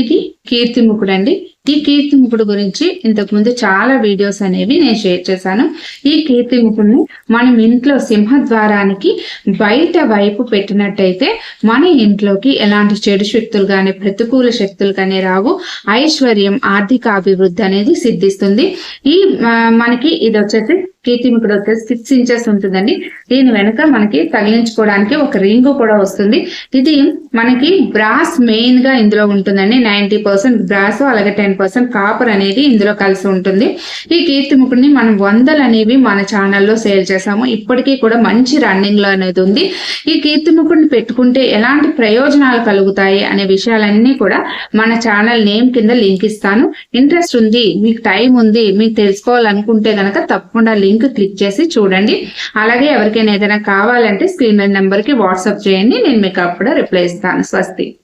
ఇది కీర్తిముఖుడు అండి ఈ కీర్తిముఖుడు గురించి ఇంతకు ముందు చాలా వీడియోస్ అనేవి నేను షేర్ చేశాను. ఈ కీర్తిముఖుడిని మనం ఇంట్లో సింహద్వారానికి బయట వైపు పెట్టినట్టయితే మన ఇంట్లోకి ఎలాంటి చెడు శక్తులు కానీ ప్రతికూల శక్తులు కానీ రావు. ఐశ్వర్యం ఆర్థిక అభివృద్ధి అనేది సిద్ధిస్తుంది. ఈ మనకి ఇది వచ్చేసి కీర్తిముఖుడు వచ్చేసి సిక్స్ ఇంచెస్ ఉంటుందండి. దీని వెనుక మనకి తగిలించుకోవడానికి ఒక రింగ్ కూడా వస్తుంది. ఇది మనకి బ్రాస్ మెయిన్గా ఇందులో ఉంటుందండి. నైన్టీ పర్సెంట్ గ్రాస్ అలాగే టెన్ పర్సెంట్ కాపర్ అనేది ఇందులో కలిసి ఉంటుంది. ఈ కీర్తిముఖుడిని మనం వందలు అనేవి మన ఛానల్లో సేల్ చేసాము ఇప్పటికీ కూడా మంచి రన్నింగ్లో అనేది ఉంది. ఈ కీర్తిముఖుడిని పెట్టుకుంటే ఎలాంటి ప్రయోజనాలు కలుగుతాయి అనే విషయాలన్నీ కూడా మన ఛానల్ నేమ్ కింద లింక్ ఇస్తాను. ఇంట్రెస్ట్ ఉంది మీకు టైం ఉంది మీకు తెలుసుకోవాలనుకుంటే కనుక తప్పకుండా లింక్ క్లిక్ చేసి చూడండి. అలాగే ఎవరికైనా ఏదైనా కావాలంటే స్క్రీన్ నెంబర్కి వాట్సాప్ చేయండి. నేను మీకు అప్పుడు రిప్లై ఇస్తాను. స్వస్తి.